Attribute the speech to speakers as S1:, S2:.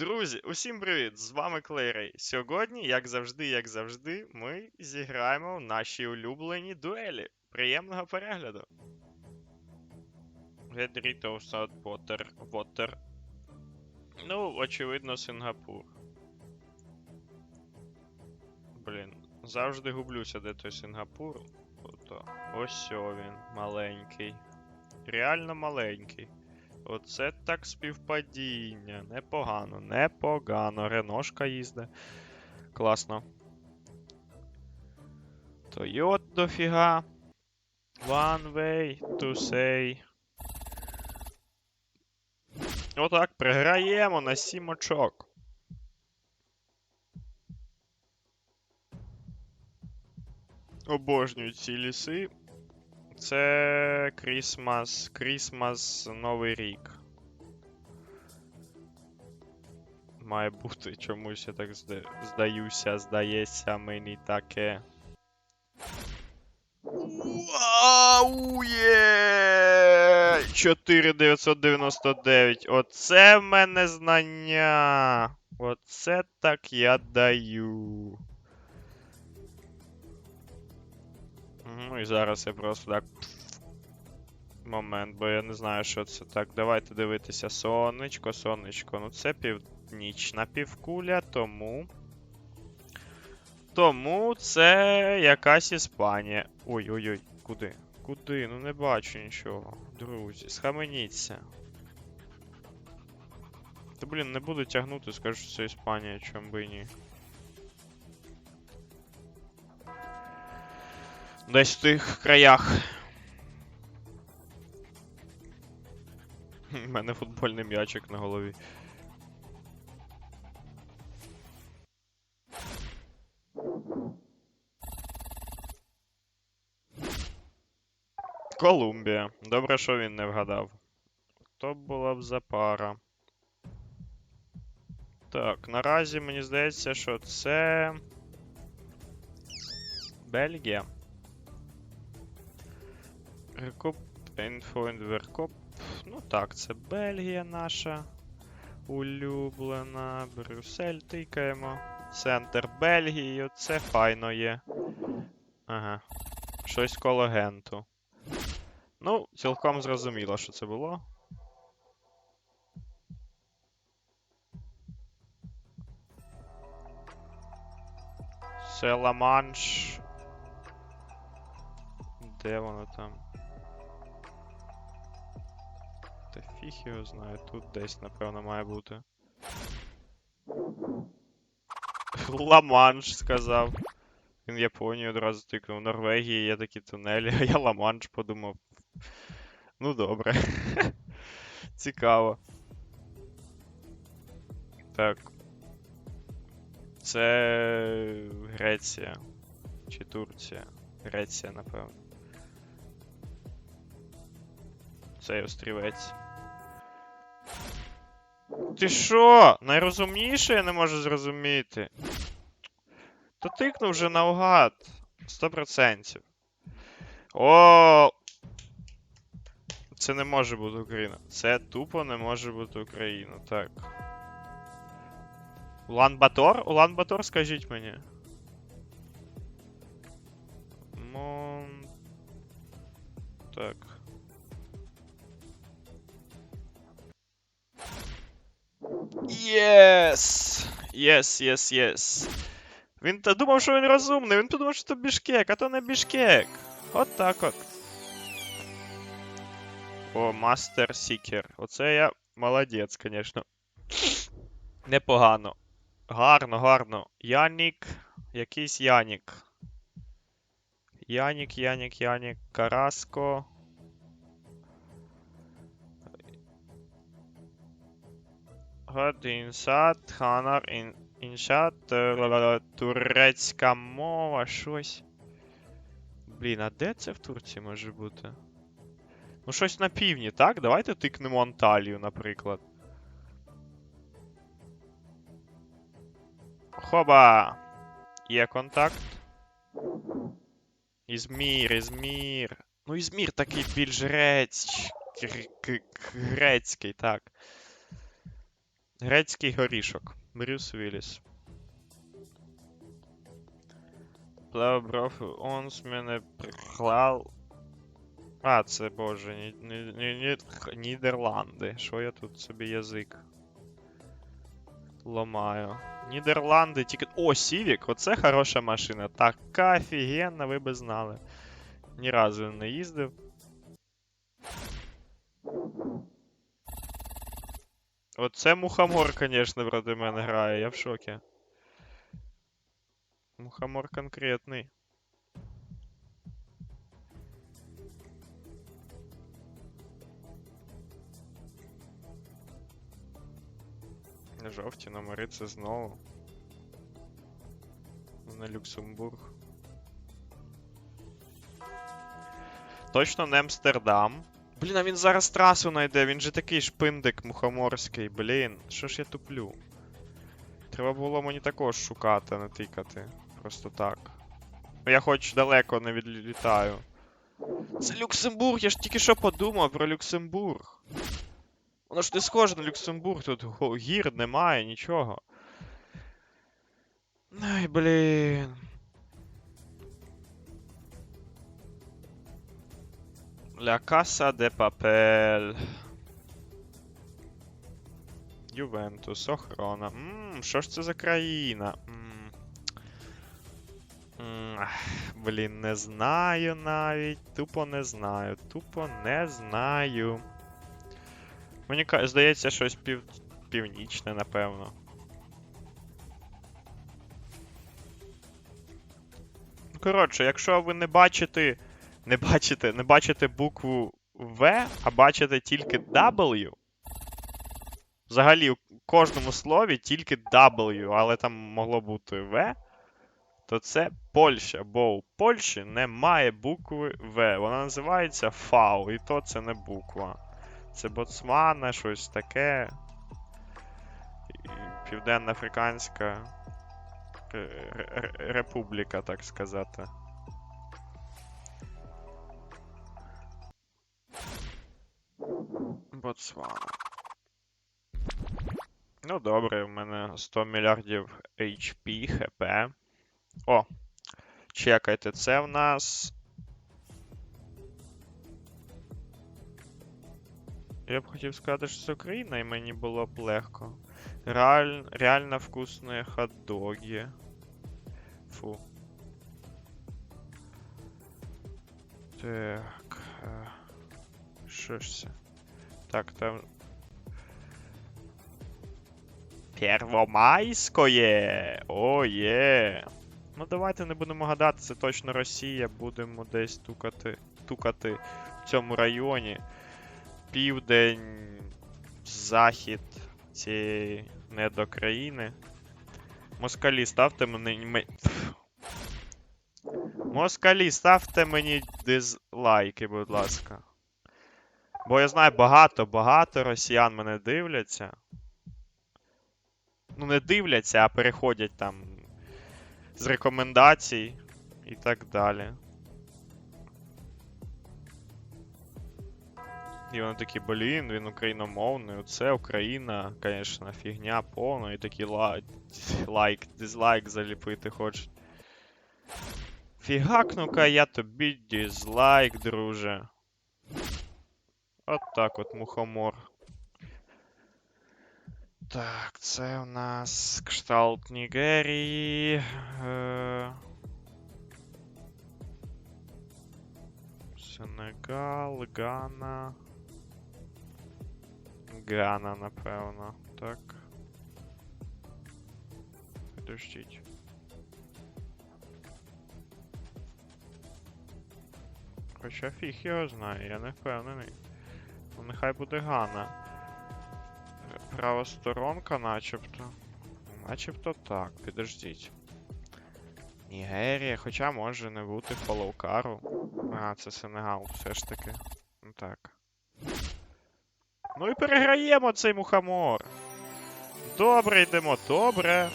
S1: Друзі, усім привіт! З вами Клейрей. Сьогодні, як завжди, як завжди, ми зіграємо в наші улюблені дуелі. Приємного перегляду. Гедріто Сад Поттер. Воттер. Ну, очевидно, Сингапур. Блін, завжди гублюся, де той Сингапур. Ось він, маленький. Реально маленький. Оце так співпадіння. Непогано, непогано. Реношка їзде. Класно. Тойот дофіга. One way to say. Отак, приграємо на 7 очок. Обожнюю ці ліси. Це Крісмас. Крісмас Новий рік. Має бути чомусь я так здаюся, здається мені таке. Вау! Є! 4999. Оце в мене знання. Оце так я даю. Ну і зараз я просто так. Момент, бо я не знаю, що це. Так, давайте дивитися. Сонечко, сонечко. Ну це північна півкуля, тому. Тому це якась Іспанія. Ой-ой-ой, куди? Куди? Ну не бачу нічого. Друзі, схаменіться. Та блін, не буду тягнути, скажу, що це Іспанія, чом би ні. Десь в тих краях. У мене футбольний м'ячик на голові. Колумбія. Добре, що він не вгадав. То була б за пара. Так, наразі мені здається, що це. Бельгія. Рекоп, Інфоінверкоп. Ну так, це Бельгія наша. Улюблена. Брюссель тикаємо. Центр Бельгії. Оце файно є. Ага. Щось коло Генту. Ну, цілком зрозуміло, що це було. Це Ла-Манш. Де воно там? Фіг його знає, тут десь, напевно, має бути. Ла-Манш сказав. Він Японію одразу тикнув. Норвегії є такі тунелі, а я Ла-Манш подумав. Ну добре. Цікаво. Так. Це Греція. Чи Турція? Греція, напевно. Цей острівець. Ти що? Найрозумніше я не можу зрозуміти. То тикнув вже наугад. 100%. О! Це не може бути Україна. Це тупо не може бути Україна. Так. Улан Батор? Улан Батор, скажіть мені. Мон... Так. Єс! Єс, єс, єс. Він та думав, що він розумний, він подумав, що це Бішкек, а то не Бішкек. От так от. О, Мастер Сікер. Оце я молодець, звісно. Непогано. Гарно, гарно. Янік. Якийсь Янік. Янік, Янік, Янік. Караско. Год інсад, ханар, ін, іншат, е, турецька мова, щось. Блін, а де це в Турції може бути? Ну, щось на півдні, так? Давайте тикнемо Анталію, наприклад. Хоба! Є контакт. Ізмір, Ізмір. Ну, Ізмір такий більш грець... грецький, так. Грецький горішок. Брюс Вілліс. Плавбров, он з мене приклав. А, це боже, ні, ні, ні, Нідерланди. Що я тут собі язик? Ломаю. Нідерланди тільки. О, Сівік, оце хороша машина. Така офігенна, ви би знали. Ні разу не їздив. Оце мухомор, конечно, проти мене грає, я в шокі. Мухомор конкретний. Жовті номери це знову. На Люксембург. Точно не Амстердам. Блін, а він зараз трасу знайде, він же такий шпиндик мухоморський, блін. Що ж я туплю? Треба було мені також шукати, а не тикати. Просто так. Ну я хоч далеко не відлітаю. Це Люксембург, я ж тільки що подумав про Люксембург. Воно ж не схоже на Люксембург, тут гір немає, нічого. Ай, блін. Ля Casa de Papel. Ювентус, охорона. Ммм, що ж це за країна? М. Блін, не знаю навіть. Тупо не знаю. Тупо не знаю. Мені здається, щось пів... північне, напевно. Коротше, якщо ви не бачите. Не бачите, не бачите букву В, а бачите тільки W. Взагалі, у кожному слові тільки W, але там могло бути В. То це Польща, бо у Польщі немає букви В. Вона називається ФАУ, і то це не буква. Це Боцмана, щось таке. Південно-Африканська е, ре- ре- Республіка, так сказати. Ботсвана. Ну добре, в мене 100 мільярдів HP, HP. О! Чекайте, це в нас. Я б хотів сказати, що це Україна, і мені було б легко. Реаль... Реально вкусні хот-доги. Фу. Так. Це? Так, там. Первомайськоє! О! Ну давайте не будемо гадати, це точно Росія. Будемо десь тукати, тукати в цьому районі. Південь, захід цієї недокраїни. Москалі, ставте мені. Москалі, ставте мені дизлайки, будь ласка. Бо я знаю, багато, багато росіян мене дивляться. Ну, не дивляться, а переходять там з рекомендацій і так далі. І вони такі, блін, він україномовний, оце Україна, звісно, фігня повна, і такі лайк, дизлайк заліпити хочуть. Фігакну-ка я тобі дизлайк, друже. От так от мухомор. Так, це у нас кшталт Нігерії. Е... Сенегал, Гана. Гана, напевно. Так. Подождіть. Хоча фіг його знає, я не впевнений. Ну, нехай буде Гана. Е, Правосторонка, начебто. Начебто так, підождіть. Нігерія, хоча може не бути Фоллоукару. А, це Сенегал, все ж таки. Ну так. Ну і переграємо цей мухомор. Добре йдемо, добре.